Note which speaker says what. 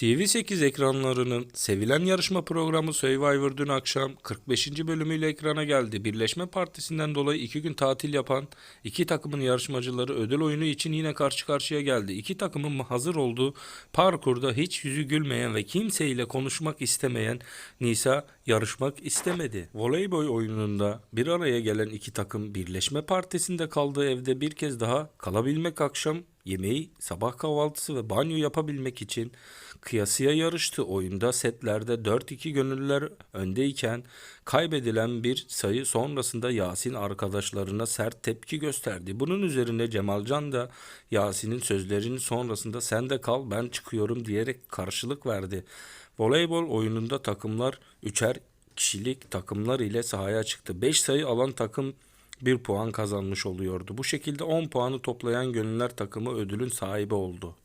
Speaker 1: TV8 ekranlarının sevilen yarışma programı Survivor dün akşam 45. bölümüyle ekrana geldi. Birleşme Partisi'nden dolayı iki gün tatil yapan iki takımın yarışmacıları ödül oyunu için yine karşı karşıya geldi. İki takımın hazır olduğu parkurda hiç yüzü gülmeyen ve kimseyle konuşmak istemeyen Nisa yarışmak istemedi. Voleybol oyununda bir araya gelen iki takım Birleşme Partisi'nde kaldığı evde bir kez daha kalabilmek akşam yemeği, sabah kahvaltısı ve banyo yapabilmek için kıyasıya yarıştı. Oyunda setlerde 4-2 gönüllüler öndeyken kaybedilen bir sayı sonrasında Yasin arkadaşlarına sert tepki gösterdi. Bunun üzerine Cemalcan da Yasin'in sözlerinin sonrasında sen de kal ben çıkıyorum diyerek karşılık verdi. Voleybol oyununda takımlar üçer kişilik takımlar ile sahaya çıktı. 5 sayı alan takım 1 puan kazanmış oluyordu. Bu şekilde 10 puanı toplayan gönüller takımı ödülün sahibi oldu.